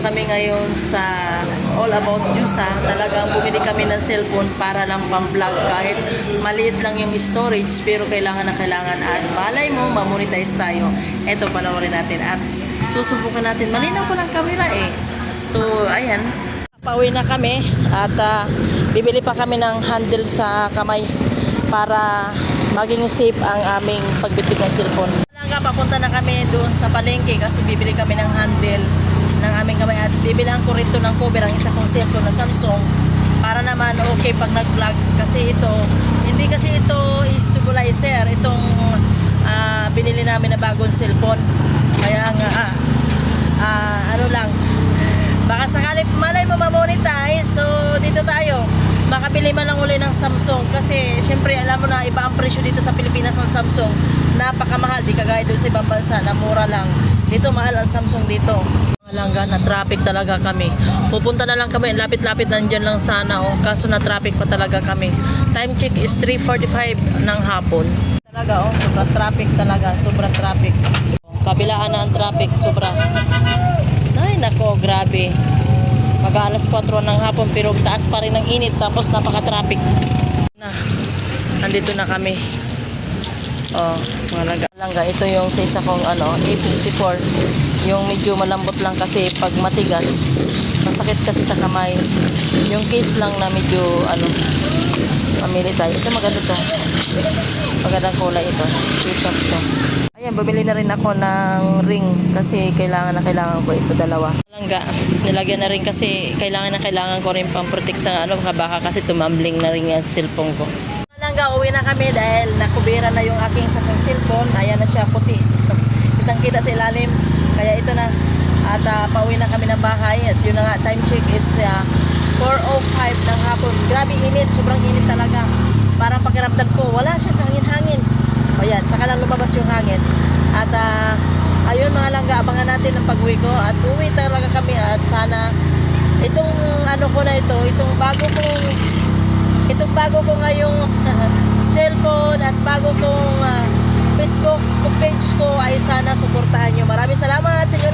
kami ngayon sa All About Juice ha. Talagang bumili kami ng cellphone para lang pang-vlog kahit maliit lang yung storage pero kailangan na kailangan at malay mo mamonetize tayo. Ito panoorin natin at susubukan natin. Malinaw po ng camera eh. So ayan. Pauwi na kami at ah, bibili pa kami ng handle sa kamay para maging safe ang aming pagbitbit ng cellphone. Talaga papunta na kami doon sa palengke kasi bibili kami ng handle aming kamay at bibilihan ko rito ng cover ang isa kong cellphone na Samsung. Para naman okay pag nag-vlog. Kasi ito hindi kasi ito stabilizer itong ah, binili namin na bagong cellphone. Kaya nga ah, ah, ano lang. Baka sakali malay mo ma-monetize. So dito tayo. Makabili man lang uli ng Samsung. Kasi syempre alam mo na iba ang presyo dito sa Pilipinas ng Samsung. Napakamahal. Di kagaya doon sa ibang bansa na mura lang. Dito mahal ang Samsung dito Malangga na traffic talaga kami. Pupunta na lang kami lapit-lapit nandyan lang sana oh. Kaso na traffic pa talaga kami. Time check is 3.45 ng hapon. Talaga oh sobrang traffic talaga sobrang traffic. Kabilaan na ang traffic sobra. Ay nako grabe. Mag alas 4 ng hapon pero taas pa rin ng init tapos napaka-traffic. Na andito na kami oh mga naga. Langga ito yung sa isa kong ano A54 yung medyo malambot lang kasi pag matigas masakit kasi sa kamay. Yung case lang na medyo ano mamili tayo. Ito maganda to. Magandang kulay ito. Sipag to ayan bumili na rin ako ng ring kasi kailangan na kailangan ko ito dalawa. Langga nilagyan na rin kasi kailangan na kailangan ko rin pang protect sa ano baka kasi tumambling na rin yung cellphone ko langga uwi na kami dahil nakubira na yung aking sakong cellphone. Ayan na siya puti. Kitang kita sa ilalim. Kaya ito na. At ah, pauwi na kami ng bahay. At yun na nga time check is ah, 4.05 ng hapon. Grabe init. Sobrang init talaga. Parang pakiramdam ko wala siyang hangin-hangin. O yan saka lang lumabas yung hangin. At ah, ayun mga langga abangan natin ang pag-uwi ko. At uwi talaga kami. At sana itong ano ko na ito itong bago kong itong bago ko ngayong cellphone at bago kong ah, Facebook page ko ay sana suportahan nyo. Maraming salamat sa inyo